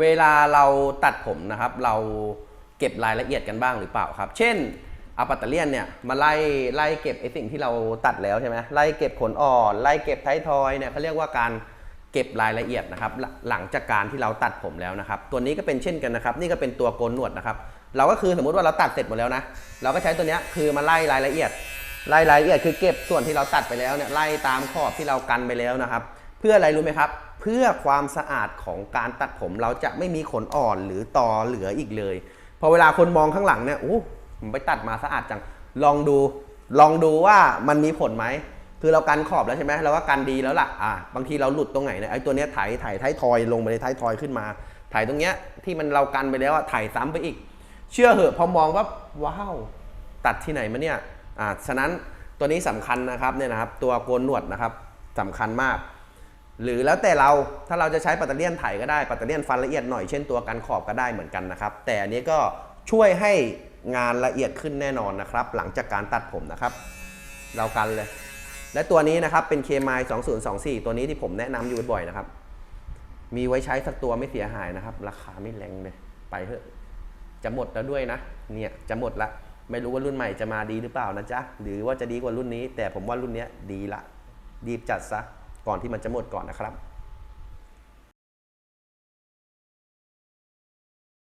เวลาเราตัดผมนะครับ เราเก็บรายละเอียดกันบ้างหรือเปล่าครับ เช่นอาปัตเตเลียนเนี่ยมาไล่ไล่เก็บไอสิ่งที่เราตัดแล้วใช่ไหมไล่เก็บขนอ่อนไล่เก็บไททอยเนี่ยเขาเรียกว่าการเก็บรายละเอียดนะครับ หลังจากการที่เราตัดผมแล้วนะครับ ตัวนี้ก็เป็นเช่นกันนะครับ นี่ก็เป็นตัวโกนหนวดนะครับ เราก็คือสมมุติว่าเราตัดเสร็จหมดแล้วนะ เราก็ใช้ตัวนี้คือมาไล่รายละเอียดไล่รายละเอียดคือเก็บส่วนที่เราตัดไปแล้วเนี่ยไล่ตามขอบที่เรากันไปแล้วนะครับ เพื่ออะไรรู้ไหมครับ เพื่อความสะอาดของการตัดผมเราจะไม่มีขนอ่อนหรือตอเหลืออีกเลย พอเวลาคนมองข้างหลังเนี่ยโอ้ผมไปตัดมาสะอาดจังลองดูลองดูว่ามันมีผลไหมคือเรากันขอบแล้วใช่ไหมเราว่ากันดีแล้วล่ะอ่าบางทีเราหลุดตรงไหนเนี่ยไอ้ตัวเนี้ยไถไถท้ายทอยลงไปในท้ายทอยขึ้นมาไถตรงเนี้ยที่มันเรากันไปแล้วอะไถซ้ำไปอีก เชื่อเหอะพอมองว่าว้าวตัดที่ไหนมาเนี่ยอ่าฉะนั้นตัวนี้สำคัญนะครับเนี่ยนะครับ ตัวโกนหนวดนะครับสำคัญมาก หรือแล้วแต่เราถ้าเราจะใช้ปัตเตอร์เลียนไถก็ได้ปัตเตอร์เลียนฟันละเอียดหน่อยเช่นตัวกันขอบก็ได้เหมือนกันนะครับ แต่อันนี้ก็ช่วยให้งานละเอียดขึ้นแน่นอนนะครับ หลังจากการตัดผมนะครับ เรากันเลย และตัวนี้นะครับเป็นเคมาย2024 ตัวนี้ที่ผมแนะนำอยู่บ่อยนะครับ มีไว้ใช้สักตัวไม่เสียหายนะครับ ราคาไม่แรงเลยไปเถอะจะหมดแล้วด้วยนะ เนี่ยจะหมดละไม่รู้ว่ารุ่นใหม่จะมาดีหรือเปล่านะจ๊ะหรือว่าจะดีกว่ารุ่นนี้ แต่ผมว่ารุ่นเนี้ยดีละรีบจัดซะ ก่อนที่มันจะหมดก่อนนะครับ